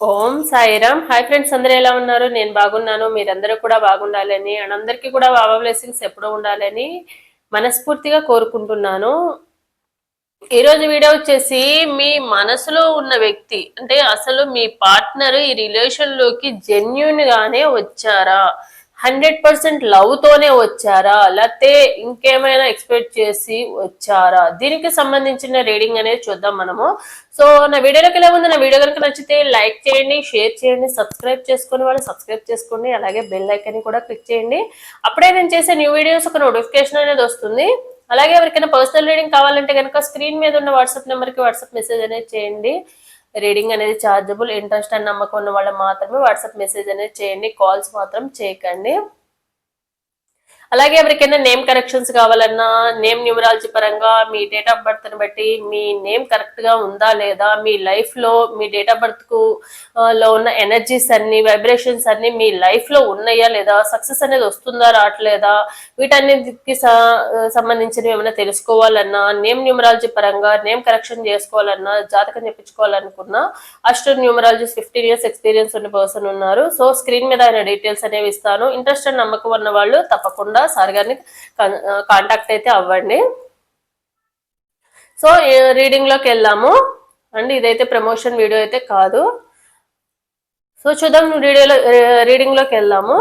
ఓం Sairam. Hi friends అందరూ ఎలా ఉన్నారు? నేను బాగున్నాను. మీరందరూ కూడా బాగుండాలని అండ్ అందరికీ కూడా బాబా బ్లెస్సింగ్స్ ఎప్పుడూ ఉండాలని మనస్ఫూర్తిగా కోరుకుంటున్నాను. ఈరోజు వీడియో వచ్చేసి మీ మనసులో ఉన్న వ్యక్తి అంటే అసలు మీ పార్ట్నర్ ఈ రిలేషన్లోకి వచ్చారా? హండ్రెడ్ పర్సెంట్ లవ్ తోనే వచ్చారా? లేకపోతే ఇంకేమైనా ఎక్స్పెక్ట్ చేసి వచ్చారా? దీనికి సంబంధించిన రీడింగ్ అనేది చూద్దాం మనము. సో నా వీడియోలోకి ఎలా ఉంది నా వీడియో కనుక నచ్చితే లైక్ చేయండి షేర్ చేయండి సబ్స్క్రైబ్ చేసుకుని వాళ్ళు సబ్స్క్రైబ్ చేసుకోండి అలాగే బెల్ ఐకన్ కూడా క్లిక్ చేయండి. అప్పుడే నేను చేసే న్యూ వీడియోస్ ఒక నోటిఫికేషన్ అనేది వస్తుంది. అలాగే ఎవరికైనా పర్సనల్ రీడింగ్ కావాలంటే కనుక స్క్రీన్ మీద ఉన్న వాట్సాప్ నెంబర్కి వాట్సాప్ మెసేజ్ అనేది చేయండి. రీడింగ్ అనేది ఛార్జబుల్ ఇంట్రెస్ట్ అని నమ్మకం ఉన్న వాళ్ళు మాత్రమే వాట్సాప్ మెసేజ్ అనేది చేయండి కాల్స్ మాత్రం చేయకండి. అలాగే ఎవరికైనా నేమ్ కరెక్షన్స్ కావాలన్నా నేమ్ న్యూమరాలజీ పరంగా మీ డేట్ ఆఫ్ బర్త్ని బట్టి మీ నేమ్ కరెక్ట్గా ఉందా లేదా మీ లైఫ్లో మీ డేట్ ఆఫ్ బర్త్కు లో ఉన్న ఎనర్జీస్ అన్ని వైబ్రేషన్స్ అన్ని మీ లైఫ్లో ఉన్నాయా లేదా సక్సెస్ అనేది వస్తుందా రావట్లేదా వీటన్నిటికి సంబంధించినవి ఏమైనా తెలుసుకోవాలన్నా నేమ్ న్యూమరాలజీ పరంగా నేమ్ కరెక్షన్ చేసుకోవాలన్నా జాతకం చెప్పించుకోవాలనుకున్నా అస్టర్ న్యూమరాలజీస్ ఫిఫ్టీన్ ఇయర్స్ ఎక్స్పీరియన్స్ ఉన్న పర్సన్ ఉన్నారు. సో స్క్రీన్ మీద ఆయన డీటెయిల్స్ అనేవి ఇస్తాను. ఇంట్రెస్ట్ అండ్ నమ్మకం ఉన్న వాళ్ళు తప్పకుండా సార్ గారిని కాంటాక్ట్ అయితే అవ్వండి. సో రీడింగ్లోకి వెళ్ళాము. అండ్ ఇదైతే ప్రమోషన్ వీడియో అయితే కాదు. సో చూద్దాం వీడియోలో రీడింగ్లోకి వెళ్దాము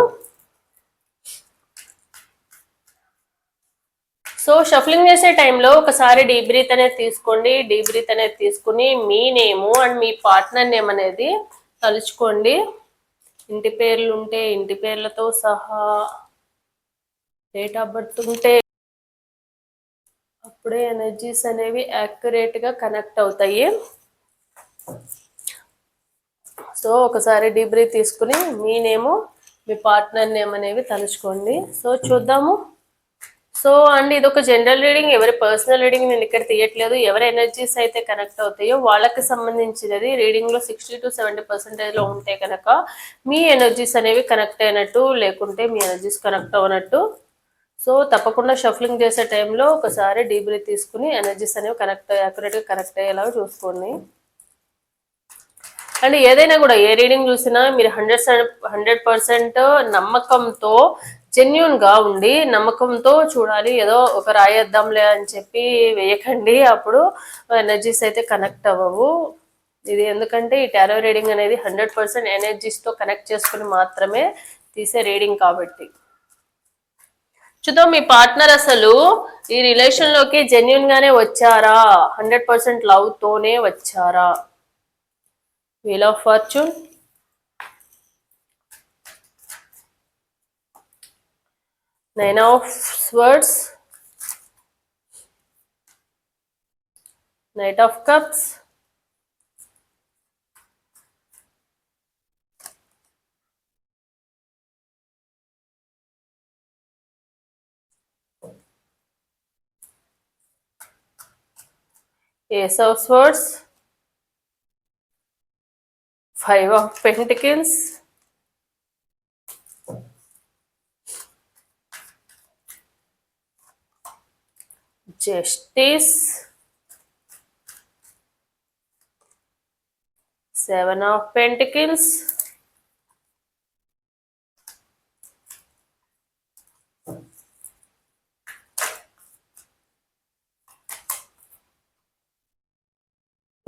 సో షఫలింగ్ చేసే టైంలో ఒకసారి డీప్ బ్రీత్ అనేది తీసుకోండి. డీప్ బ్రీత్ అనేది తీసుకుని మీ నేము అండ్ మీ పార్ట్నర్ నేమ్ అనేది తలుచుకోండి. ఇంటి పేర్లు ఉంటే ఇంటి పేర్లతో సహా డేట్ ఆఫ్ బర్త్ ఉంటే అప్పుడే ఎనర్జీస్ అనేవి accurate గా కనెక్ట్ అవుతాయి. సో ఒకసారి డీబ్రీ తీసుకుని మీ నేము మీ పార్ట్నర్ నేమ్ అనేవి తలుచుకోండి. సో చూద్దాము. సో అండ్ ఇది ఒక జనరల్ రీడింగ్ ఎవరి పర్సనల్ రీడింగ్ నేను ఇక్కడ తీయట్లేదు. ఎవరి ఎనర్జీస్ అయితే కనెక్ట్ అవుతాయో వాళ్ళకి సంబంధించినది రీడింగ్లో సిక్స్టీ టు సెవెంటీ పర్సెంటేజ్లో ఉంటే కనుక మీ ఎనర్జీస్ అనేవి కనెక్ట్ అయినట్టు లేకుంటే మీ ఎనర్జీస్ కనెక్ట్ అవ్వనట్టు సో తప్పకుండా షఫ్లింగ్ చేసే టైంలో ఒకసారి డీబ్రీ తీసుకుని ఎనర్జీస్ అనేవి కనెక్ట్ యాక్యురేట్గా కనెక్ట్ అయ్యేలాగా చూసుకోండి. అండ్ ఏదైనా కూడా ఏ రీడింగ్ చూసినా మీరు హండ్రెడ్ హండ్రెడ్ పర్సెంట్ నమ్మకంతో జెన్యున్గా ఉండి నమ్మకంతో చూడాలి. ఏదో ఒక రాయేద్దాంలే అని చెప్పి వేయకండి. అప్పుడు ఎనర్జీస్ అయితే కనెక్ట్ అవ్వవు. ఇది ఎందుకంటే ఈ టారో రీడింగ్ అనేది హండ్రెడ్ పర్సెంట్ ఎనర్జీస్తో కనెక్ట్ చేసుకుని మాత్రమే తీసే రీడింగ్ కాబట్టి. చూద్దాం మీ పార్ట్నర్ అసలు ఈ రిలేషన్లోకి జెన్యున్ గానే వచ్చారా? హండ్రెడ్ పర్సెంట్ లవ్ తోనే వచ్చారా? Wheel of fortune nine of swords knight of cups Ace of Swords, Five of Pentacles, Justice, Seven of Pentacles,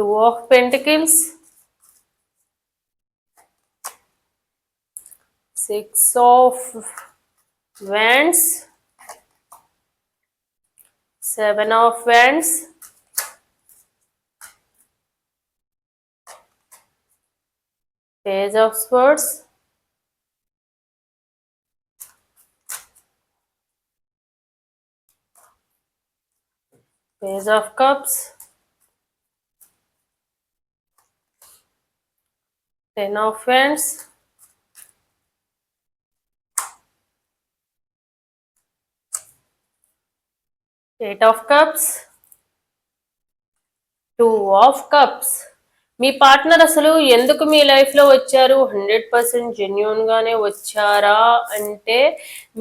Two of Pentacles, Six of Wands, Seven of Wands, Page of Swords, Page of Cups, Okay, now friends, eight of cups, two of cups, మీ partner అసలు ఎందుకు మీ లైఫ్లో వచ్చారు? Hundred percent genuine గానే వచ్చారా? అంటే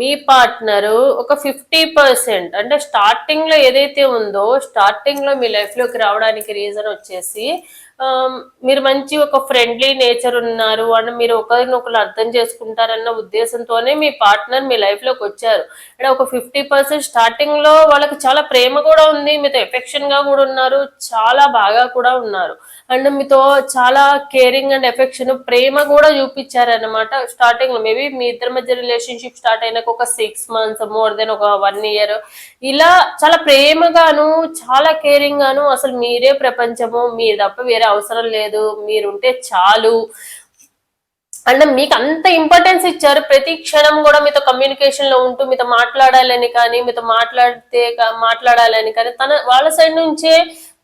మీ partner ఒక ఫిఫ్టీ పర్సెంట్ అంటే స్టార్టింగ్లో ఏదైతే ఉందో స్టార్టింగ్లో మీ లైఫ్లోకి రావడానికి రీజన్ వచ్చేసి మీరు మంచి ఒక ఫ్రెండ్లీ నేచర్ ఉన్నారు అని మీరు ఒకరినొకరు అర్థం చేసుకుంటారన్న ఉద్దేశంతోనే మీ పార్ట్నర్ మీ లైఫ్లోకి వచ్చారు. అంటే ఒక ఫిఫ్టీ పర్సెంట్ స్టార్టింగ్లో వాళ్ళకి చాలా ప్రేమ కూడా ఉంది మీతో ఎఫెక్షన్గా కూడా ఉన్నారు చాలా బాగా కూడా ఉన్నారు. అండ్ మీతో చాలా కేరింగ్ అండ్ ఎఫెక్షన్ ప్రేమ కూడా చూపించారనమాట స్టార్టింగ్లో మేబీ మీ ఇద్దరి మధ్య రిలేషన్షిప్ స్టార్ట్ అయినాక ఒక సిక్స్ మంత్స్ మోర్ దెన్ ఒక వన్ ఇయర్ ఇలా చాలా ప్రేమగాను చాలా కేరింగ్ గాను అసలు మీరే ప్రపంచము. మీరు తప్ప వేరే అవసరం లేదు. మీరుంటే చాలు. అండ్ మీకు అంత ఇంపార్టెన్స్ ఇచ్చారు. ప్రతి క్షణం కూడా మీతో కమ్యూనికేషన్లో ఉంటూ మీతో మాట్లాడాలని కానీ మీతో మాట్లాడితే మాట్లాడాలని కానీ తన వాళ్ళ సైడ్ నుంచే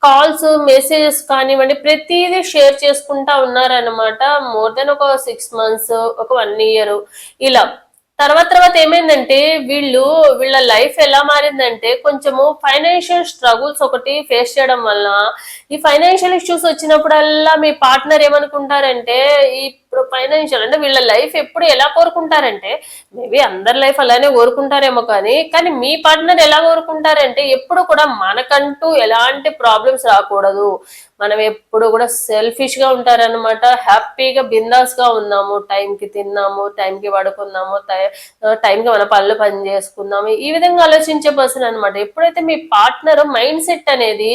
కాల్స్ మెసేజెస్ కానివ్వండి ప్రతిదీ షేర్ చేసుకుంటా ఉన్నారనమాట మోర్ దెన్ ఒక సిక్స్ మంత్స్ ఒక వన్ ఇయర్. ఇలా. తర్వాత తర్వాత ఏమైందంటే వీళ్ళు వీళ్ళ లైఫ్ ఎలా మారిందంటే కొంచెము ఫైనాన్షియల్ స్ట్రగుల్స్ ఒకటి ఫేస్ చేయడం వల్ల ఈ ఫైనాన్షియల్ ఇష్యూస్ వచ్చినప్పుడల్లా మీ పార్ట్నర్ ఏమనుకుంటారంటే ఈ ఇప్పుడు ఫైనాన్షియల్ అంటే వీళ్ళ లైఫ్ ఎప్పుడు ఎలా కోరుకుంటారంటే మేబీ అందరి లైఫ్ అలానే కోరుకుంటారేమో కానీ కానీ మీ పార్ట్నర్ ఎలా కోరుకుంటారంటే ఎప్పుడు కూడా మనకంటూ ఎలాంటి ప్రాబ్లమ్స్ రాకూడదు. మనం ఎప్పుడు కూడా సెల్ఫిష్గా ఉంటారనమాట హ్యాపీగా బిందాస్గా ఉన్నాము టైంకి తిన్నాము టైంకి పడుకున్నాము టైంకి మన పనులు పని చేసుకున్నాము. ఈ విధంగా ఆలోచించే పర్సన్ అనమాట ఎప్పుడైతే మీ పార్ట్నర్ మైండ్ సెట్ అనేది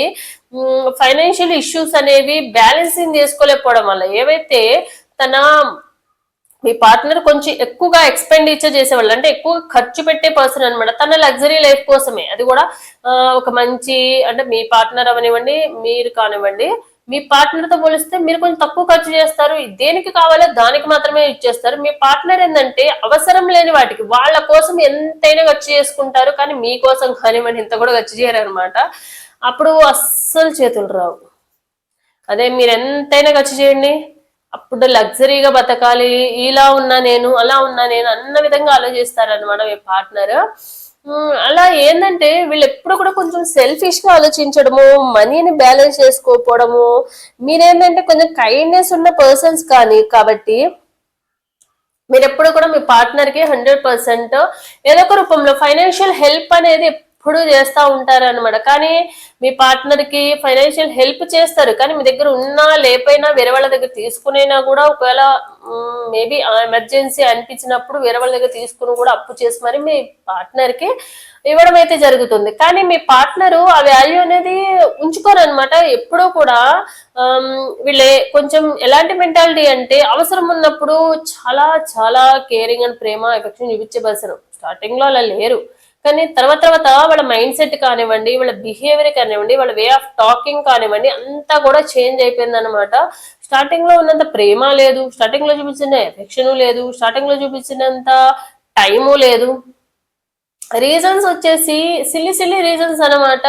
ఫైనాన్షియల్ ఇష్యూస్ అనేవి బ్యాలెన్సింగ్ చేసుకోలేకపోవడం వల్ల ఏవైతే తన మీ పార్ట్నర్ కొంచెం ఎక్కువగా ఎక్స్పెండిచర్ చేసేవాళ్ళు. అంటే ఎక్కువ ఖర్చు పెట్టే పర్సన్ అన్నమాట. తన లగ్జరీ లైఫ్ కోసమే. అది కూడా ఒక మంచి అంటే మీ పార్ట్నర్ అవనివ్వండి మీరు కానివ్వండి మీ పార్ట్నర్తో పోలిస్తే మీరు కొంచెం తక్కువ ఖర్చు చేస్తారు. దేనికి కావాలో దానికి మాత్రమే ఇచ్చేస్తారు. మీ పార్ట్నర్ ఏంటంటే అవసరం లేని వాటికి వాళ్ళ కోసం ఎంతైనా ఖర్చు చేసుకుంటారు. కానీ మీకోసం కానివ్వండి ఇంత కూడా ఖర్చు చేయరు అనమాట అప్పుడు అస్సలు చేతులు రావు. అదే మీరు ఎంతైనా ఖర్చు చేయండి. అప్పుడు లగ్జరీగా బతకాలి ఇలా ఉన్నా నేను అలా ఉన్నా నేను అన్న విధంగా ఆలోచిస్తారనమాట మీ పార్ట్నర్. అలా ఏంటంటే వీళ్ళు ఎప్పుడు కూడా కొంచెం సెల్ఫిష్గా ఆలోచించడము మనీని బ్యాలెన్స్ చేసుకోకపోవడము మీరేంటంటే కొంచెం కైండ్నెస్ ఉన్న పర్సన్స్ కానీ కాబట్టి మీరు ఎప్పుడు కూడా మీ పార్ట్నర్కి హండ్రెడ్ పర్సెంట్ ఏదో ఒక రూపంలో ఫైనాన్షియల్ హెల్ప్ అనేది ఎప్పుడు చేస్తూ ఉంటారు అనమాట కానీ మీ పార్ట్నర్కి ఫైనాన్షియల్ హెల్ప్ చేస్తారు. కానీ మీ దగ్గర ఉన్నా లేపైనా వేరే వాళ్ళ దగ్గర తీసుకునైనా కూడా ఒకవేళ మేబీ ఎమర్జెన్సీ అనిపించినప్పుడు వేరే వాళ్ళ దగ్గర తీసుకుని కూడా అప్పు చేసి మరి మీ పార్ట్నర్కి ఇవ్వడం అయితే జరుగుతుంది. కానీ మీ పార్ట్నర్ ఆ వాల్యూ అనేది ఉంచుకోరు అనమాట ఎప్పుడూ కూడా వీళ్ళే కొంచెం ఎలాంటి మెంటాలిటీ అంటే అవసరం ఉన్నప్పుడు చాలా చాలా కేరింగ్ అండ్ ప్రేమ ఎఫెక్షన్ చూపించే పర్సన్. స్టార్టింగ్లో అలా లేరు. కానీ తర్వాత తర్వాత వాళ్ళ మైండ్ సెట్ కానివ్వండి వాళ్ళ బిహేవియర్ కానివ్వండి వాళ్ళ వే ఆఫ్ టాకింగ్ కానివ్వండి అంతా కూడా చేంజ్ అయిపోయింది అనమాట స్టార్టింగ్లో ఉన్నంత ప్రేమ లేదు. స్టార్టింగ్లో చూపించిన ఎఫెక్షన్ లేదు. స్టార్టింగ్లో చూపించినంత టైము లేదు. రీజన్స్ వచ్చేసి సిల్లి సిల్లి రీజన్స్ అనమాట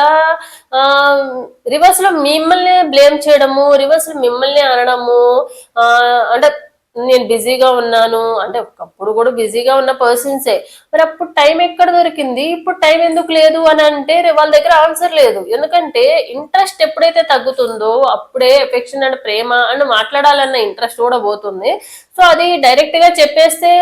రివర్స్లో మిమ్మల్ని బ్లేమ్ చేయడము రివర్స్లో మిమ్మల్ని అనడము అంటే నేను బిజీగా ఉన్నాను. అంటే ఒకప్పుడు కూడా బిజీగా ఉన్న పర్సన్సే మరి అప్పుడు టైం ఎక్కడ దొరికింది? ఇప్పుడు టైం ఎందుకు లేదు అని అంటే వాళ్ళ దగ్గర ఆన్సర్ లేదు. ఎందుకంటే ఇంట్రెస్ట్ ఎప్పుడైతే తగ్గుతుందో అప్పుడే ఎఫెక్షన్ అండ్ ప్రేమ అండ్ మాట్లాడాలన్న ఇంట్రెస్ట్ కూడా పోతుంది. సో అది డైరెక్ట్గా చెప్పేస్తే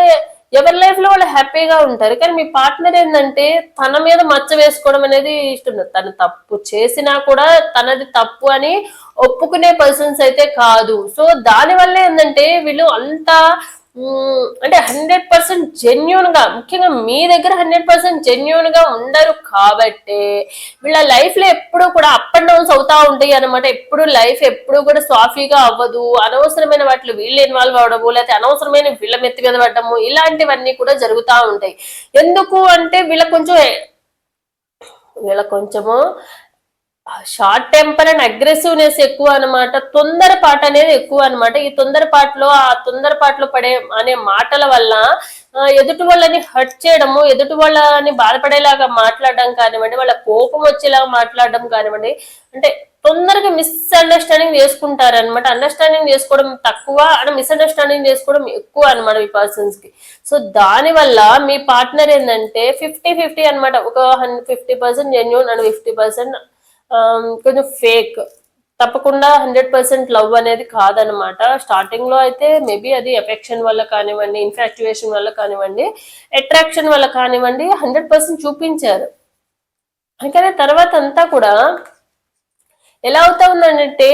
ఎవరి లైఫ్లో వాళ్ళు హ్యాపీగా ఉంటారు. కానీ మీ పార్ట్నర్ ఏంటంటే తన మీద మచ్చ వేసుకోవడం అనేది ఇష్టం లేదు. తను తప్పు చేసినా కూడా తనది తప్పు అని ఒప్పుకునే పర్సన్స్ అయితే కాదు. సో దాని వల్ల ఏంటంటే వీళ్ళు అంతా అంటే హండ్రెడ్ పర్సెంట్ జెన్యున్గా ముఖ్యంగా మీ దగ్గర హండ్రెడ్ పర్సెంట్ జెన్యున్గా ఉండరు కాబట్టి వీళ్ళ లైఫ్లో ఎప్పుడు కూడా అప్ అండ్ డౌన్స్ అవుతా ఉంటాయి అనమాట ఎప్పుడు లైఫ్ ఎప్పుడు కూడా సాఫీగా అవ్వదు. అనవసరమైన వాటిలో వీళ్ళు ఇన్వాల్వ్ అవ్వడము లేకపోతే అనవసరమైన వీళ్ళ మెత్తి మీద పడడము ఇలాంటివన్నీ కూడా జరుగుతూ ఉంటాయి. ఎందుకు అంటే వీళ్ళ కొంచెం వీళ్ళ కొంచెము షార్ట్ టెంపర్ అండ్ అగ్రెసివ్నెస్ ఎక్కువ అన్నమాట. తొందరపాటు అనేది ఎక్కువ అన్నమాట. ఈ తొందరపాటులో ఆ తొందరపాటులో పడే అనే మాటల వల్ల ఎదుటి వాళ్ళని హర్ట్ చేయడము ఎదుటి వాళ్ళని బాధపడేలాగా మాట్లాడడం కానివ్వండి వాళ్ళ కోపం వచ్చేలాగా మాట్లాడడం కానివ్వండి అంటే తొందరగా మిస్అండర్స్టాండింగ్ చేసుకుంటారు అనమాట అండర్స్టాండింగ్ చేసుకోవడం తక్కువ అండ్ మిస్అండర్స్టాండింగ్ చేసుకోవడం ఎక్కువ అనమాట ఈ పర్సన్స్కి. సో దాని వల్ల మీ పార్ట్నర్ ఏంటంటే ఫిఫ్టీ ఫిఫ్టీ అనమాట ఒక fifty percent genuine and fifty percent Um, కొంచెం ఫేక్ తప్పకుండా హండ్రెడ్ పర్సెంట్ లవ్ అనేది కాదనమాట. స్టార్టింగ్లో అయితే మేబీ అది ఎఫెక్షన్ వల్ల కానివ్వండి ఇన్ఫాక్చుయేషన్ వల్ల కానివ్వండి అట్రాక్షన్ వల్ల కానివ్వండి హండ్రెడ్ పర్సెంట్ చూపించారు. కానీ తర్వాత అంతా కూడా ఎలా అవుతా ఉందంటే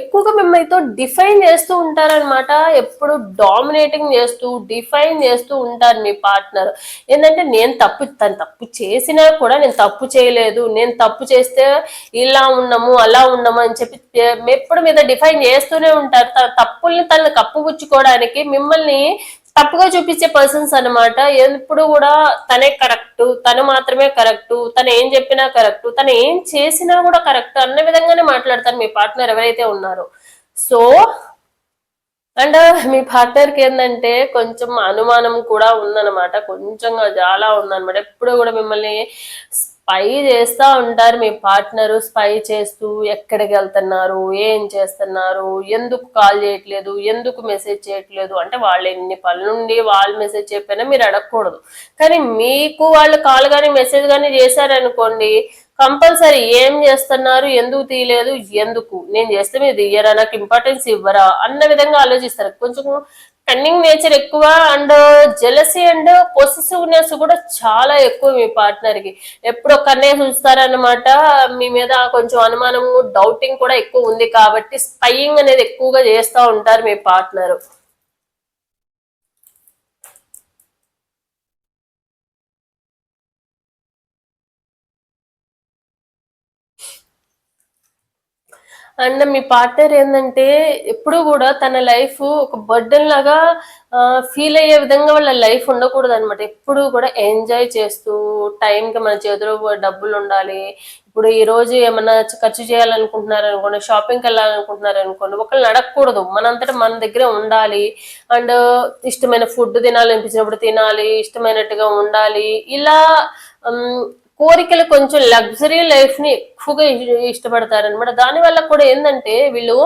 ఎక్కువగా మిమ్మల్నితో డిఫైన్ చేస్తూ ఉంటారనమాట ఎప్పుడు డామినేటింగ్ చేస్తూ డిఫైన్ చేస్తూ ఉంటారు మీ పార్ట్నర్. ఏంటంటే నేను తప్పు తను తప్పు చేసినా కూడా నేను తప్పు చేయలేదు. నేను తప్పు చేస్తే ఇలా ఉన్నాము అలా ఉన్నాము అని చెప్పి ఎప్పుడు మీద డిఫైన్ చేస్తూనే ఉంటారు. తన తప్పుల్ని తనని కప్పుపుచ్చుకోవడానికి మిమ్మల్ని తప్పుగా చూపించే పర్సన్స్ అనమాట ఎప్పుడు కూడా తనే కరెక్ట్ తను మాత్రమే కరెక్ట్ తను ఏం చెప్పినా కరెక్ట్ తను ఏం చేసినా కూడా కరెక్ట్ అన్న విధంగానే మాట్లాడతారు మీ పార్ట్నర్ ఎవరైతే ఉన్నారో. సో అండ్ మీ పార్ట్నర్కి ఏంటంటే కొంచెం అనుమానం కూడా ఉందన్నమాట. కొంచెంగా చాలా ఉందన్నమాట. ఎప్పుడు కూడా మిమ్మల్ని స్పై చేస్తూ ఉంటారు మీ పార్ట్నరు స్పై చేస్తూ ఎక్కడికి వెళ్తున్నారు ఏం చేస్తున్నారు ఎందుకు కాల్ చేయట్లేదు ఎందుకు మెసేజ్ చేయట్లేదు అంటే వాళ్ళు ఎన్ని పనులుండి వాళ్ళు మెసేజ్ చెప్పినా మీరు అడగకూడదు. కానీ మీకు వాళ్ళు కాల్ కానీ మెసేజ్ కానీ చేశారనుకోండి కంపల్సరీ ఏం చేస్తున్నారు ఎందుకు తీయలేదు ఎందుకు? నేను చేస్తే మీరు తీయరా నాకు ఇంపార్టెన్స్ ఇవ్వరా? అన్న విధంగా ఆలోచిస్తారు. కొంచెం కన్నింగ్ నేచర్ ఎక్కువ అండ్ జెలసీ అండ్ పొసిసివ్నెస్ కూడా చాలా ఎక్కువ మీ పార్ట్నర్కి. ఎప్పుడు కన్నే చూస్తారనమాట మీ మీద కొంచెం అనుమానము డౌటింగ్ కూడా ఎక్కువ ఉంది కాబట్టి స్పైయింగ్ అనేది ఎక్కువగా చేస్తూ ఉంటారు మీ పార్ట్నర్ అండ్ మీ పార్ట్నర్ ఏంటంటే ఎప్పుడు కూడా తన లైఫ్ ఒక బర్డెన్ లాగా ఫీల్ అయ్యే విధంగా వాళ్ళ లైఫ్ ఉండకూడదు అనమాట ఎప్పుడు కూడా ఎంజాయ్ చేస్తూ టైంకి మన చేతిలో డబ్బులు ఉండాలి ఇప్పుడు ఈ రోజు ఏమన్నా ఖర్చు చేయాలనుకుంటున్నారు అనుకోండి షాపింగ్కి వెళ్ళాలనుకుంటున్నారు అనుకోండి ఒకళ్ళు నడకూడదు మనంతటా మన దగ్గర ఉండాలి. అండ్ ఇష్టమైన ఫుడ్ తినాలనిపించినప్పుడు తినాలి. ఇష్టమైనట్టుగా ఉండాలి. ఇలా కోరికలు కొంచెం లగ్జరీ లైఫ్ని ఎక్కువగా ఇష్టపడతారనమాట. దానివల్ల కూడా ఏంటంటే వీళ్ళు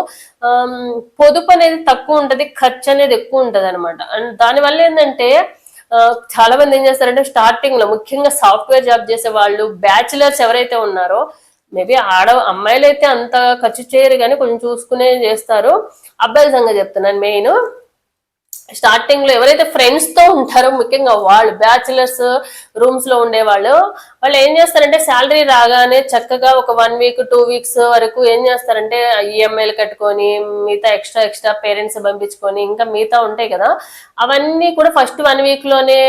పొదుపు అనేది తక్కువ ఉంటది ఖర్చు అనేది ఎక్కువ ఉంటది అనమాట అండ్ దానివల్ల ఏంటంటే చాలా మంది ఏం చేస్తారంటే స్టార్టింగ్లో ముఖ్యంగా సాఫ్ట్వేర్ జాబ్ చేసే వాళ్ళు బ్యాచిలర్స్ ఎవరైతే ఉన్నారో మేబీ ఆడ అమ్మాయిలు అయితే అంత ఖర్చు చేయరు కానీ కొంచెం చూసుకునే చేస్తారు. అబ్బాయిల సంగతి చెప్తున్నాను మెయిన్. స్టార్టింగ్లో ఎవరైతే ఫ్రెండ్స్తో ఉంటారో ముఖ్యంగా వాళ్ళు బ్యాచిలర్స్ రూమ్స్లో ఉండేవాళ్ళు వాళ్ళు ఏం చేస్తారంటే శాలరీ రాగానే చక్కగా ఒక వన్ వీక్ టూ వీక్స్ వరకు ఏం చేస్తారంటే ఈఎంఐలు కట్టుకొని మిగతా ఎక్స్ట్రా ఎక్స్ట్రా పేరెంట్స్ పంపించుకొని ఇంకా మిగతా ఉంటాయి కదా అవన్నీ కూడా ఫస్ట్ వన్ వీక్లోనే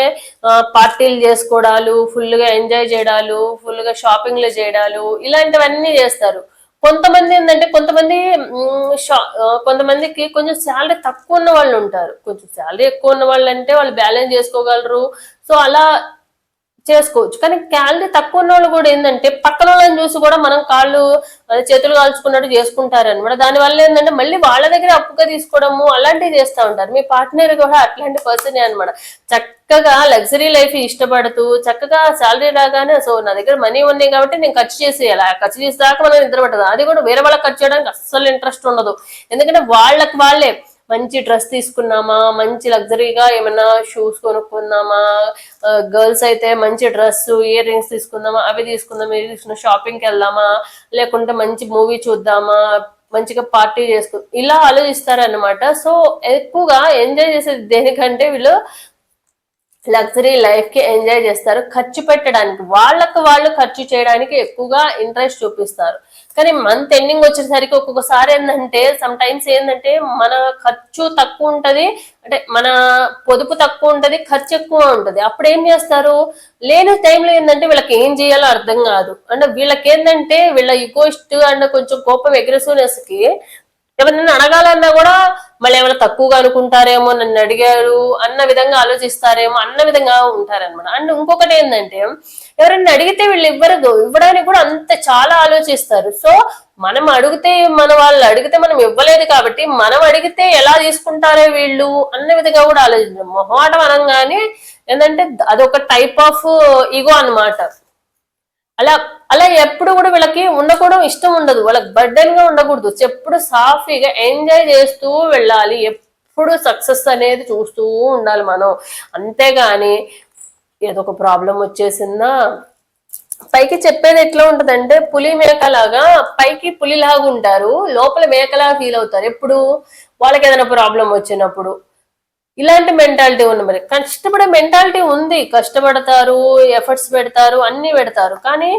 పార్టీలు చేసుకోవడాలు ఫుల్గా ఎంజాయ్ చేయడాలు ఫుల్గా షాపింగ్లు చేయడాలు ఇలాంటివన్నీ చేస్తారు. కొంతమంది ఏంటంటే కొంతమంది కొంతమందికి కొంచెం శాలరీ తక్కువ ఉన్న వాళ్ళు ఉంటారు. కొంచెం శాలరీ ఎక్కువ ఉన్న వాళ్ళు అంటే వాళ్ళు బ్యాలెన్స్ చేసుకోగలరు. సో అలా చేసుకోవచ్చు. కానీ క్యాలరీ తక్కువ ఉన్న వాళ్ళు కూడా ఏంటంటే పక్కన వాళ్ళని చూసి కూడా మనం కాళ్ళు చేతులు కాల్చుకున్నట్టు చేసుకుంటారు అనమాట దానివల్ల ఏంటంటే మళ్ళీ వాళ్ళ దగ్గర అప్పుగా తీసుకోవడము అలాంటివి చేస్తూ ఉంటారు. మీ పార్ట్నర్ కూడా అట్లాంటి పర్సనే అనమాట చక్కగా లగ్జరీ లైఫ్ ఇష్టపడుతూ చక్కగా శాలరీ రాగానే సో నా దగ్గర మనీ ఉన్నాయి కాబట్టి నేను ఖర్చు చేసేయాలి? ఖర్చు చేసేదాకా మనం నిద్ర పట్టదు అది కూడా వేరే వాళ్ళకి ఖర్చు చేయడానికి అస్సలు ఇంట్రెస్ట్ ఉండదు. ఎందుకంటే వాళ్ళకి వాళ్ళే మంచి డ్రెస్ తీసుకున్నామా? మంచి లగ్జరీగా ఏమైనా షూస్ కొనుక్కుందామా? గర్ల్స్ అయితే మంచి డ్రెస్ ఇయర్ రింగ్స్ తీసుకుందామా? అవి తీసుకుందామా? ఇవి తీసుకున్న షాపింగ్కి వెళ్దామా? లేకుంటే మంచి మూవీ చూద్దామా? మంచిగా పార్టీ చేసుకు ఇలా ఆలోచిస్తారనమాట సో ఎక్కువగా ఎంజాయ్ చేసేది దేనికంటే వీళ్ళు లగ్జరీ లైఫ్కి ఎంజాయ్ చేస్తారు. ఖర్చు పెట్టడానికి వాళ్ళకు వాళ్ళు ఖర్చు చేయడానికి ఎక్కువగా ఇంట్రెస్ట్ చూపిస్తారు. కానీ మంత్ ఎండింగ్ వచ్చేసరికి ఒక్కొక్కసారి ఏంటంటే సమ్ టైమ్స్ ఏంటంటే మన ఖర్చు తక్కువ ఉంటది అంటే మన పొదుపు తక్కువ ఉంటది ఖర్చు ఎక్కువ ఉంటది. అప్పుడు ఏం చేస్తారు? లేని టైంలో ఏంటంటే వీళ్ళకి ఏం చేయాలో అర్థం కాదు. అంటే వీళ్ళకి ఏంటంటే వీళ్ళ ఇగోస్ట్ అండ్ కొంచెం కోపం అగ్రెసివ్నెస్కి ఎవరినైనా అడగాలన్నా కూడా మళ్ళీ ఏమైనా తక్కువగా అనుకుంటారేమో నన్ను అడిగారు అన్న విధంగా ఆలోచిస్తారేమో అన్న విధంగా ఉంటారనమాట అండ్ ఇంకొకటి ఏంటంటే ఎవరైనా అడిగితే వీళ్ళు ఇవ్వరు ఇవ్వడానికి కూడా అంత చాలా ఆలోచిస్తారు. సో మనం అడిగితే మన వాళ్ళు అడిగితే మనం ఇవ్వలేదు కాబట్టి మనం అడిగితే ఎలా తీసుకుంటారో వీళ్ళు అన్న విధంగా కూడా ఆలోచించారు. మొహమాటం అనగానే ఏంటంటే అదొక టైప్ ఆఫ్ ఈగో అనమాట అలా అలా ఎప్పుడు కూడా వీళ్ళకి ఉండకూడదు ఇష్టం ఉండదు. వాళ్ళకి బర్డెన్గా ఉండకూడదు. ఎప్పుడు సాఫీగా ఎంజాయ్ చేస్తూ వెళ్ళాలి. ఎప్పుడు సక్సెస్ అనేది చూస్తూ ఉండాలి మనం. అంతేగాని ఏదో ఒక ప్రాబ్లం వచ్చేసిందా? పైకి చెప్పేది ఎట్లా ఉంటదంటే పులి మేకలాగా పైకి పులిలాగా ఉంటారు. లోపల మేకలాగా ఫీల్ అవుతారు. ఎప్పుడు? వాళ్ళకి ఏదైనా ప్రాబ్లం వచ్చినప్పుడు. ఇలాంటి మెంటాలిటీ ఉంది మరి. కష్టపడే మెంటాలిటీ ఉంది. కష్టపడతారు ఎఫర్ట్స్ పెడతారు అన్ని పెడతారు. కానీ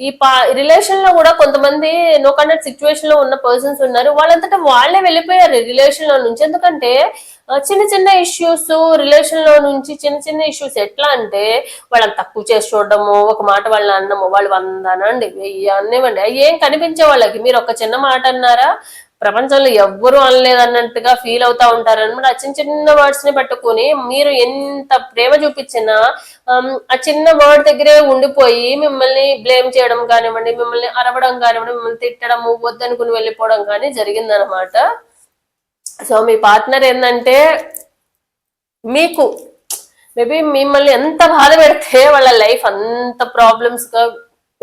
ఈ పా రిలేషన్లో కూడా కొంతమంది నో కనెక్ట్ సిచ్యువేషన్లో ఉన్న పర్సన్స్ ఉన్నారు. వాళ్ళంతటా వాళ్ళే వెళ్ళిపోయారు రిలేషన్లో నుంచి. ఎందుకంటే చిన్న చిన్న ఇష్యూస్ రిలేషన్లో నుంచి చిన్న చిన్న ఇష్యూస్ ఎట్లా అంటే వాళ్ళని తక్కువ చేసి చూడడము ఒక మాట వాళ్ళని అన్నము వాళ్ళు వంద అనండి వెయ్యి అవి ఏం కనిపించే వాళ్ళకి? మీరు ఒక చిన్న మాట అన్నారా? ప్రపంచంలో ఎవ్వరూ అనలేదన్నట్టుగా ఫీల్ అవుతా ఉంటారనమాట ఆ చిన్న చిన్న వర్డ్స్ని పట్టుకుని మీరు ఎంత ప్రేమ చూపించినా ఆ చిన్న వర్డ్ దగ్గరే ఉండిపోయి మిమ్మల్ని బ్లేమ్ చేయడం కానివ్వండి మిమ్మల్ని అరవడం కానివ్వండి మిమ్మల్ని తిట్టడం వద్దనుకుని వెళ్ళిపోవడం కానీ జరిగిందనమాట సో మీ పార్ట్నర్ ఏంటంటే మీకు మేబీ మిమ్మల్ని ఎంత బాధ పెడితే వాళ్ళ లైఫ్ అంత ప్రాబ్లమ్స్గా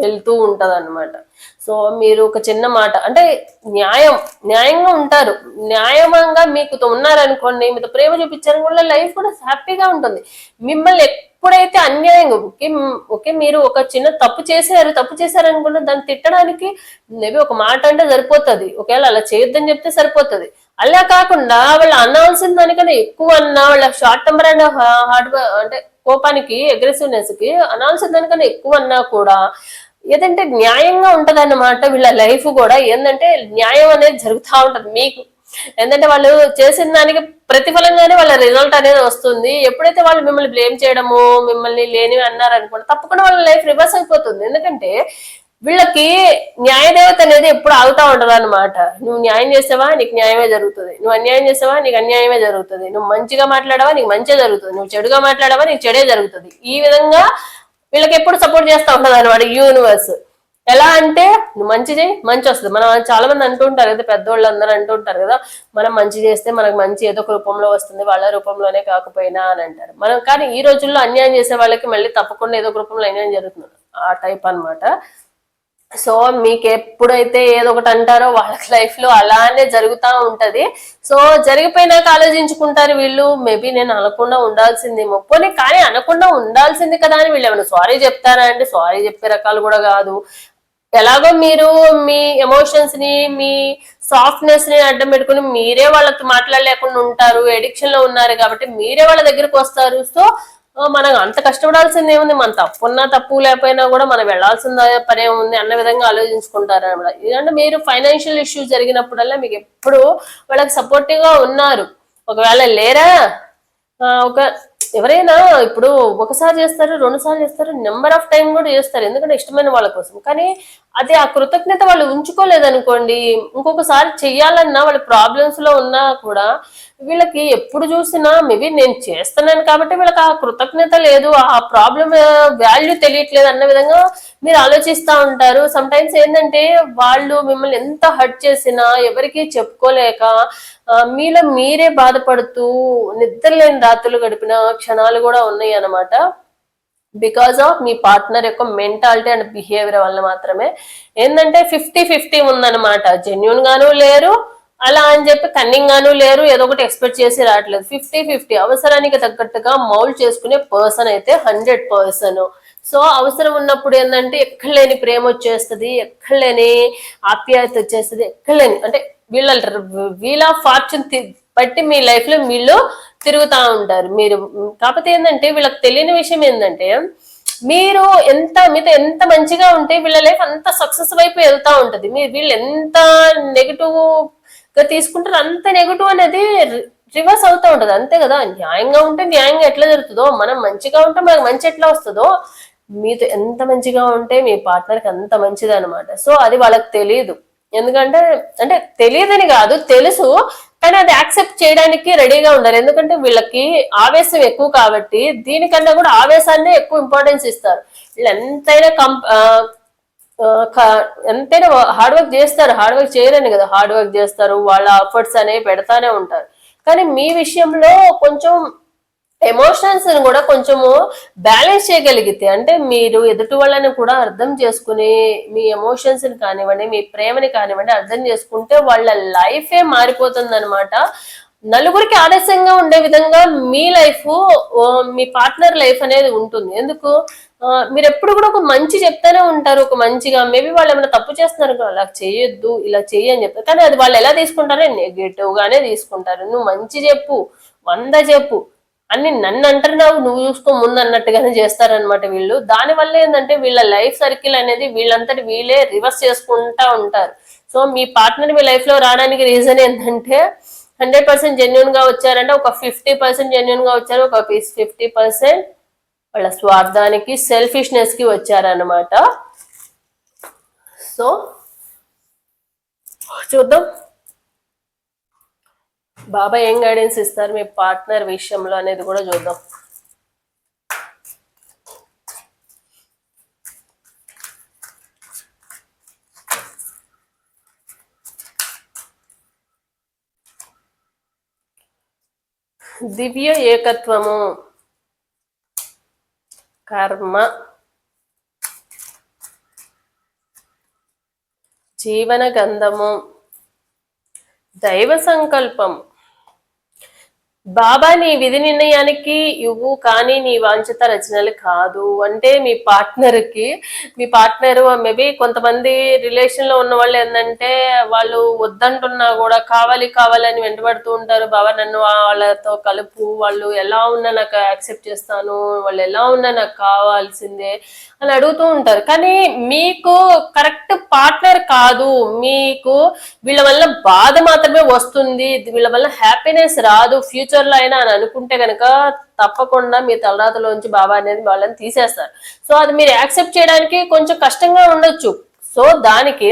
వెళ్తూ ఉంటది అనమాట సో మీరు ఒక చిన్న మాట అంటే న్యాయం న్యాయంగా ఉంటారు. న్యాయంగా మీకు ఉన్నారనుకోండి మీతో ప్రేమ చూపించడం వల్ల లైఫ్ కూడా హ్యాపీగా ఉంటుంది. మిమ్మల్ని ఎప్పుడైతే అన్యాయం ఓకే ఓకే మీరు ఒక చిన్న తప్పు చేశారు తప్పు చేశారు అనుకుంటే దాన్ని తిట్టడానికి మేబీ ఒక మాట అంటే సరిపోతుంది. ఒకవేళ అలా చేయొద్దని చెప్తే సరిపోతుంది. అలా కాకుండా వాళ్ళు అనాల్సిన దానికన్నా ఎక్కువ అన్నా వాళ్ళ షార్ట్ టెంపర్ అండ్ హార్డ్ అంటే కోపానికి అగ్రెసివ్నెస్కి అనాల్సిన దానికన్నా ఎక్కువ అన్నా కూడా ఏదంటే న్యాయంగా ఉంటది అన్నమాట వీళ్ళ లైఫ్ కూడా. ఏంటంటే న్యాయం అనేది జరుగుతూ ఉంటది మీకు. ఎందుకంటే వాళ్ళు చేసిన దానికి ప్రతిఫలంగానే వాళ్ళ రిజల్ట్ అనేది వస్తుంది. ఎప్పుడైతే వాళ్ళు మిమ్మల్ని బ్లేమ్ చేయడము మిమ్మల్ని లేనివి అన్నారు అనుకోండి తప్పకుండా వాళ్ళ లైఫ్ రివర్స్ అయిపోతుంది. ఎందుకంటే వీళ్ళకి న్యాయదేవత అనేది ఎప్పుడు ఆగుతా ఉండదు అనమాట నువ్వు న్యాయం చేసావా? నీకు న్యాయమే జరుగుతుంది. నువ్వు అన్యాయం చేసావా? నీకు అన్యాయమే జరుగుతుంది. నువ్వు మంచిగా మాట్లాడావా? నీకు మంచిగా జరుగుతుంది. నువ్వు చెడుగా మాట్లాడావా? నీకు చెడే జరుగుతుంది. ఈ విధంగా వీళ్ళకి ఎప్పుడు సపోర్ట్ చేస్తూ ఉంటుంది అనమాట యూనివర్స్ ఎలా అంటే నువ్వు మంచి చేయి మంచి వస్తుంది. మనం చాలా మంది అంటుంటారు కదా పెద్దోళ్ళు అందరూ అంటుంటారు కదా మనం మంచి చేస్తే మనకు మంచి ఏదో ఒక రూపంలో వస్తుంది వాళ్ళ రూపంలోనే కాకపోయినా అని అంటారు. మనం కానీ ఈ రోజుల్లో అన్యాయం చేసే వాళ్ళకి మళ్ళీ తప్పకుండా ఏదో ఒక రూపంలో అన్యాయం జరుగుతుంది. ఆ టైప్ అన్నమాట. సో మీకు ఎప్పుడైతే ఏదో ఒకటి అంటారో వాళ్ళకి లైఫ్లో అలానే జరుగుతూ ఉంటది. సో జరిగిపోయినాక ఆలోచించుకుంటారు వీళ్ళు. మేబీ నేను అనకుండా ఉండాల్సింది మొప్పని. కానీ అనకుండా ఉండాల్సింది కదా అని వీళ్ళు ఏమైనా సారీ చెప్తారా అంటే సారీ చెప్పే రకాలు కూడా కాదు. ఎలాగో మీరు మీ ఎమోషన్స్ని మీ సాఫ్ట్నెస్ని అడ్డం పెట్టుకుని మీరే వాళ్ళకి మాట్లాడలేకుండా ఉంటారు. ఎడిక్షన్లో ఉన్నారు కాబట్టి మీరే వాళ్ళ దగ్గరికి వస్తారు. సో మనం అంత కష్టపడాల్సింది ఏముంది మన తప్పున్నా తప్పు లేకపోయినా కూడా మనం వెళ్ళాల్సిన పని ఏముంది అన్న విధంగా ఆలోచించుకుంటారు అనమాట ఎందుకంటే మీరు ఫైనాన్షియల్ ఇష్యూ జరిగినప్పుడల్లా మీకు ఎప్పుడు వాళ్ళకి సపోర్టివ్గా ఉన్నారు. ఒకవేళ లేరా? ఒక ఎవరైనా ఇప్పుడు ఒకసారి చేస్తారు రెండు సార్లు చేస్తారు నెంబర్ ఆఫ్ టైం కూడా చేస్తారు ఎందుకంటే ఇష్టమైన వాళ్ళ కోసం. కానీ అది ఆ కృతజ్ఞత వాళ్ళు ఉంచుకోలేదనుకోండి ఇంకొకసారి చెయ్యాలన్నా వాళ్ళ ప్రాబ్లమ్స్లో ఉన్నా కూడా వీళ్ళకి ఎప్పుడు చూసినా మేబీ నేను చేస్తున్నాను కాబట్టి వీళ్ళకి ఆ కృతజ్ఞత లేదు ఆ ప్రాబ్లం వాల్యూ తెలియట్లేదు అన్న విధంగా మీరు ఆలోచిస్తూ ఉంటారు. సమ్ టైమ్స్ ఏంటంటే వాళ్ళు మిమ్మల్ని ఎంత హర్ట్ చేసినా ఎవరికి చెప్పుకోలేక మీలో మీరే బాధపడుతూ నిద్రలేని రాత్రులు గడిపిన క్షణాలు కూడా ఉన్నాయి అన్నమాట. బికాస్ ఆఫ్ మీ పార్ట్నర్ యొక్క మెంటాలిటీ అండ్ బిహేవియర్ వల్ల మాత్రమే. ఏంటంటే ఫిఫ్టీ ఫిఫ్టీ ఉందన్నమాట. జెన్యున్ గాను లేరు అలా అని చెప్పి కన్నింగ్ గాను లేరు ఏదో ఒకటి ఎక్స్పెక్ట్ చేసి రావట్లేదు. ఫిఫ్టీ ఫిఫ్టీ అవసరానికి తగ్గట్టుగా మౌల్డ్ చేసుకునే పర్సన్ అయితే హండ్రెడ్ పర్సన్ సో అవసరం ఉన్నప్పుడు ఏంటంటే ఎక్కడ లేని ప్రేమ వచ్చేస్తుంది ఎక్కడ లేని ఆప్యాయత వచ్చేస్తుంది ఎక్కడ లేని అంటే వీళ్ళ వీళ్ళ ఫార్చ్యూన్ బట్టి మీ లైఫ్లో వీళ్ళు తిరుగుతా ఉంటారు. మీరు కాకపోతే ఏంటంటే వీళ్ళకి తెలియని విషయం ఏంటంటే మీరు ఎంత మీతో ఎంత మంచిగా ఉంటే వీళ్ళ లైఫ్ అంత సక్సెస్ వైపు వెళ్తా ఉంటది. మీరు వీళ్ళు ఎంత నెగిటివ్గా తీసుకుంటారు అంత నెగిటివ్ అనేది రివర్స్ అవుతూ ఉంటది. అంతే కదా? న్యాయంగా ఉంటే న్యాయంగా ఎట్లా జరుగుతుందో మనం మంచిగా ఉంటే మనకు మంచి ఎట్లా వస్తుందో మీతో ఎంత మంచిగా ఉంటే మీ పార్ట్నర్కి అంత మంచిది అనమాట సో అది వాళ్ళకి తెలియదు. ఎందుకంటే అంటే తెలియదని కాదు తెలుసు కానీ అది యాక్సెప్ట్ చేయడానికి రెడీగా ఉండాలి. ఎందుకంటే వీళ్ళకి ఆవేశం ఎక్కువ కాబట్టి దీనికన్నా కూడా ఆవేశాన్నే ఎక్కువ ఇంపార్టెన్స్ ఇస్తారు. వీళ్ళు ఎంతైనా కంప్ ఎంతైనా హార్డ్ వర్క్ చేస్తారు. హార్డ్ వర్క్ చేయరని కదా. హార్డ్ వర్క్ చేస్తారు. వాళ్ళ ఎఫర్ట్స్ అనేవి పెడతానే ఉంటారు. కానీ మీ విషయంలో కొంచెం ఎమోషన్స్ కూడా కొంచెము బ్యాలెన్స్ చేయగలిగితే అంటే మీరు ఎదుటి వాళ్ళని కూడా అర్థం చేసుకుని మీ ఎమోషన్స్ని కానివ్వండి మీ ప్రేమని కానివ్వండి అర్థం చేసుకుంటే వాళ్ళ లైఫే మారిపోతుంది అనమాట నలుగురికి ఆదర్శంగా ఉండే విధంగా మీ లైఫ్ మీ పార్ట్నర్ లైఫ్ అనేది ఉంటుంది. ఎందుకు? మీరు ఎప్పుడు కూడా ఒక మంచి చెప్తానే ఉంటారు. ఒక మంచిగా మేబీ వాళ్ళు ఏమైనా తప్పు చేస్తున్నారు అలా చేయొద్దు ఇలా చెయ్యి అని చెప్తారు కానీ అది వాళ్ళు ఎలా తీసుకుంటారో నెగిటివ్ గానే తీసుకుంటారు. నువ్వు మంచి చెప్పు వంద చెప్పు. అన్ని నన్ను అంటున్నావు నువ్వు చూసుకో ముందు అన్నట్టుగానే చేస్తారనమాట వీళ్ళు. దాని వల్ల ఏంటంటే వీళ్ళ లైఫ్ సర్కిల్ అనేది వీళ్ళంతటి వీళ్ళే రివర్స్ చేసుకుంటా ఉంటారు. సో మీ పార్ట్నర్ మీ లైఫ్లో రావడానికి రీజన్ ఏంటంటే హండ్రెడ్ పర్సెంట్ జెన్యున్గా వచ్చారంటే ఒక ఫిఫ్టీ పర్సెంట్ జెన్యున్గా వచ్చారు ఒక ఫిఫ్టీ పర్సెంట్ వాళ్ళ స్వార్థానికి సెల్ఫిష్నెస్కి వచ్చారనమాట సో చూద్దాం. బాబా ఏం గైడెన్స్ ఇస్తారు మీ పార్ట్నర్ విషయంలో అనేది కూడా చూద్దాం. దివ్య ఏకత్వము కర్మ జీవన గంధము దైవ సంకల్పం. బాబా నీ విధి నిర్ణయానికి ఇవ్వు కానీ నీ వాంఛిత రచనలు కాదు. అంటే మీ పార్ట్నర్కి మీ పార్ట్నర్ మేబీ కొంతమంది రిలేషన్లో ఉన్న వాళ్ళు ఏంటంటే వాళ్ళు వద్దంటున్నా కూడా కావాలి కావాలని వెంటబడుతూ ఉంటారు. బాబా నన్ను వాళ్ళతో కలుపు. వాళ్ళు ఎలా ఉన్నా నాకు యాక్సెప్ట్ చేస్తాను. వాళ్ళు ఎలా ఉన్నా నాకు కావాల్సిందే. అని అడుగుతూ ఉంటారు. కానీ మీకు కరెక్ట్ పార్ట్నర్ కాదు. మీకు వీళ్ళ వల్ల బాధ మాత్రమే వస్తుంది. వీళ్ళ వల్ల హ్యాపీనెస్ రాదు. ఫ్యూచర్లో అయినా అని అనుకుంటే కనుక తప్పకుండా మీ తలరాతలోంచి బాబా అనేది వాళ్ళని తీసేస్తారు. సో అది మీరు యాక్సెప్ట్ చేయడానికి కొంచెం కష్టంగా ఉండొచ్చు. సో దానికి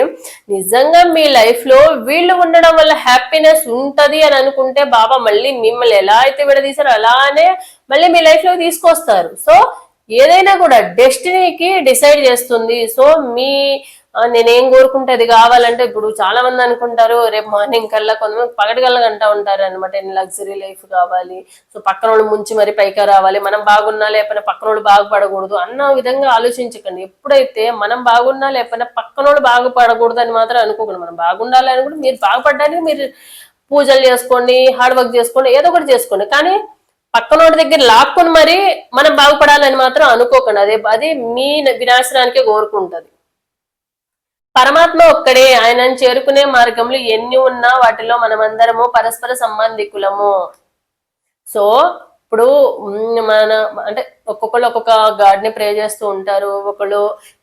నిజంగా మీ లైఫ్లో వీళ్ళు ఉండడం వల్ల హ్యాపీనెస్ ఉంటది అని అనుకుంటే బాబా మళ్ళీ మిమ్మల్ని ఎలా అయితే విడదీశారో అలానే మళ్ళీ మీ లైఫ్లో తీసుకొస్తారు. సో ఏదైనా కూడా డెస్టినీకి డిసైడ్ చేస్తుంది. సో మీ నేనేం కోరుకుంటే అది కావాలంటే ఇప్పుడు చాలా మంది అనుకుంటారు రేపు మార్నింగ్ కల్లా కొంతమంది పగటి కల్లా అంటూ ఉంటారు అనమాట లగ్జరీ లైఫ్ కావాలి. సో పక్కన వాళ్ళు ముంచి మరి పైకి రావాలి. మనం బాగున్నా లేకపోయినా పక్కన వాళ్ళు బాగుపడకూడదు అన్న విధంగా ఆలోచించకండి. ఎప్పుడైతే మనం బాగున్నా లేకపోయినా పక్కన వాళ్ళు బాగుపడకూడదు అని మాత్రం అనుకోకండి. మనం బాగుండాలి అని కూడా మీరు బాగుపడడానికి మీరు పూజలు చేసుకోండి హార్డ్ వర్క్ చేసుకోండి ఏదో ఒకటి చేసుకోండి. కానీ పక్కనోడి దగ్గర లాక్కుని మరి మనం బాగుపడాలని మాత్రం అనుకోకండి. అదే అది మీ వినాశనానికే కోరుకుంటది. పరమాత్మ ఒక్కడే ఆయనను చేరుకునే మార్గంలో ఎన్ని ఉన్నా వాటిలో మనమందరము పరస్పర సంబంధికులము. సో ఇప్పుడు మన అంటే ఒక్కొక్కళ్ళు ఒక్కొక్క గాడ్ని ప్రే చేస్తూ ఉంటారు. ఒకళ్ళు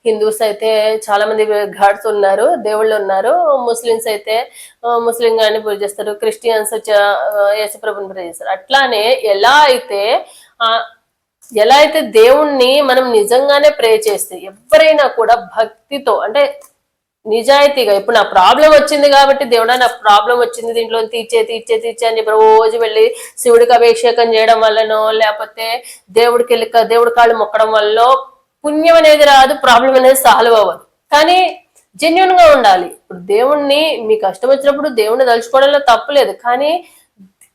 హిందూస్ అయితే చాలా మంది గాడ్స్ ఉన్నారు దేవుళ్ళు ఉన్నారు. ముస్లిమ్స్ అయితే ముస్లిం గాడిని పూజ చేస్తారు. క్రిస్టియన్స్ యేసుప్రభుని ప్రే చేస్తారు. అట్లానే ఎలా అయితే ఎలా అయితే దేవుణ్ణి మనం నిజంగానే ప్రే చేస్తే ఎవరైనా కూడా భక్తితో అంటే నిజాయితీగా ఇప్పుడు నా ప్రాబ్లం వచ్చింది కాబట్టి దేవుడా నా ప్రాబ్లం వచ్చింది దీంట్లో తీర్చే తీర్చే తీర్చే అని చెప్పి రోజు వెళ్ళి శివుడికి అభిషేకం చేయడం వల్లనో లేకపోతే దేవుడికి వెళ్ళి దేవుడి కాళ్ళు మొక్కడం వల్ల పుణ్యం అనేది రాదు ప్రాబ్లం అనేది సాల్వ్ అవ్వదు. కానీ జెన్యున్గా ఉండాలి. ఇప్పుడు దేవుణ్ణి మీ కష్టం వచ్చినప్పుడు దేవుణ్ణి తలుచుకోవడంలో తప్పులేదు కానీ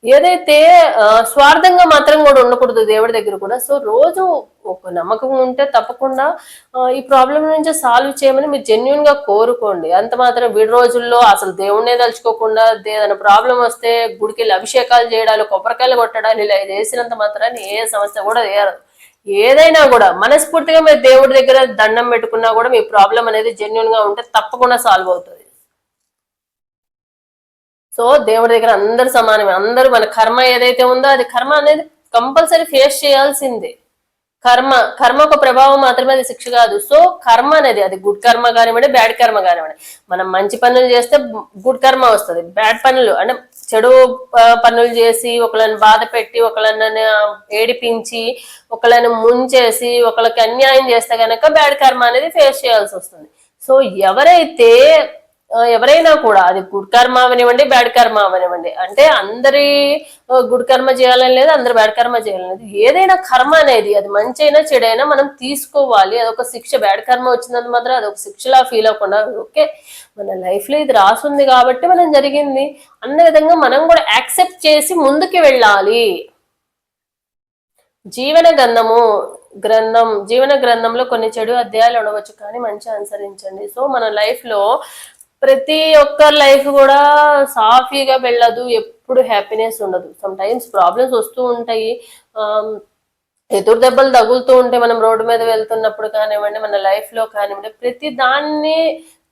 ఏదైతే స్వార్థంగా మాత్రం కూడా ఉండకూడదు దేవుడి దగ్గర కూడా. సో రోజు ఒక నమ్మకం ఉంటే తప్పకుండా ఈ ప్రాబ్లం నుంచి సాల్వ్ చేయమని మీరు జెన్యున్గా కోరుకోండి. అంత మాత్రం విడి రోజుల్లో అసలు దేవుడినే తలుచుకోకుండా ఏదైనా ప్రాబ్లం వస్తే గుడికి అభిషేకాలు చేయడాలు కొబ్బరికాయలు కొట్టడాలు ఇలా చేసినంత మాత్రాన్ని ఏ సమస్య కూడా తీరదు ఏదైనా కూడా మనస్ఫూర్తిగా మీరు దేవుడి దగ్గర దండం పెట్టుకున్నా కూడా మీ ప్రాబ్లం అనేది జెన్యున్గా ఉంటే తప్పకుండా సాల్వ్ అవుతుంది. సో దేవుడి దగ్గర అందరు సమానమే. అందరూ మన కర్మ ఏదైతే ఉందో అది కర్మ అనేది కంపల్సరీ ఫేస్ చేయాల్సిందే. కర్మ కర్మ ఒక ప్రభావం మాత్రమే అది శిక్ష కాదు. సో కర్మ అనేది అది గుడ్ కర్మ కానివ్వండి బ్యాడ్ కర్మ కానివ్వండి. మనం మంచి పనులు చేస్తే గుడ్ కర్మ వస్తుంది. బ్యాడ్ పనులు అంటే చెడు పనులు చేసి ఒకళ్ళని బాధ పెట్టి ఒకళ్ళని ఏడిపించి ఒకళ్ళని ముంచేసి ఒకళ్ళకి అన్యాయం చేస్తే కనుక బ్యాడ్ కర్మ అనేది ఫేస్ చేయాల్సి వస్తుంది. సో ఎవరైతే ఎవరైనా కూడా అది గుడ్ కర్మ అవనివ్వండి బ్యాడ్ కర్మ అవనివ్వండి. అంటే అందరి గుడ్ కర్మ చేయాలని లేదు అందరు బ్యాడ్ కర్మ చేయాలని లేదు. ఏదైనా కర్మ అనేది అది మంచి అయినా చెడైనా మనం తీసుకోవాలి. అదొక శిక్ష బ్యాడ్ కర్మ వచ్చినంత మాత్రం అదొక శిక్షలా ఫీల్ అవ్వకుండా ఓకే మన లైఫ్లో ఇది రాసుంది కాబట్టి మనం జరిగింది. అన్న విధంగా మనం కూడా యాక్సెప్ట్ చేసి ముందుకు వెళ్ళాలి. జీవన గంధము గ్రంథం జీవన గ్రంథంలో కొన్ని చెడు అధ్యాయాలు ఉండవచ్చు కానీ మంచి అనుసరించండి సో మన లైఫ్లో ప్రతి ఒక్కరి లైఫ్ కూడా సాఫీగా వెళ్ళదు ఎప్పుడు హ్యాపీనెస్ ఉండదు. సమ్ టైమ్స్ ప్రాబ్లమ్స్ వస్తూ ఉంటాయి. ఎదురు దెబ్బలు తగులుతూ ఉంటే మనం రోడ్డు మీద వెళ్తున్నప్పుడు కానివ్వండి మన లైఫ్లో కానివ్వండి ప్రతి దాన్ని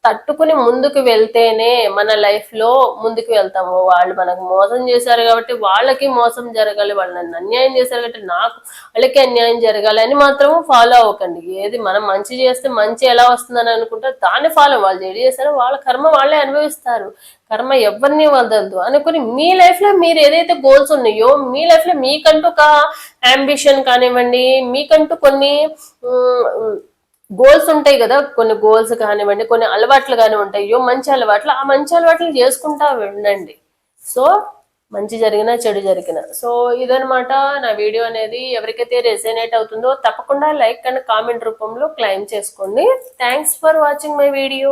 తట్టుకుని ముందుకు వెళ్తేనే మన లైఫ్లో ముందుకు వెళ్తాము. వాళ్ళు మనకు మోసం చేశారు కాబట్టి వాళ్ళకి మోసం జరగాలి. వాళ్ళు నన్ను అన్యాయం చేశారు కాబట్టి నాకు వాళ్ళకి అన్యాయం జరగాలి అని మాత్రం ఫాలో అవ్వకండి. ఏది మనం మంచి చేస్తే మంచి ఎలా వస్తుందని అనుకుంటారు దాన్ని ఫాలో వాళ్ళు చెడు చేశారో వాళ్ళ కర్మ వాళ్ళే అనుభవిస్తారు. కర్మ ఎవరిని వదలదు. అనుకుని మీ లైఫ్లో మీరు ఏదైతే గోల్స్ ఉన్నాయో మీ లైఫ్లో మీకంటూ ఒక అంబిషన్ కానివ్వండి మీకంటూ కొన్ని గోల్స్ ఉంటాయి కదా కొన్ని గోల్స్ కానివ్వండి కొన్ని అలవాట్లు కానీ ఉంటాయో మంచి అలవాట్లు ఆ మంచి అలవాట్లు చేసుకుంటా ఉండండి. సో మంచి జరిగినా చెడు జరిగిన. సో ఇదనమాట నా వీడియో అనేది. ఎవరికైతే రెసినేట్ అవుతుందో తప్పకుండా లైక్ అండ్ కామెంట్ రూపంలో క్లైమ్ చేసుకోండి. Thanks for watching my video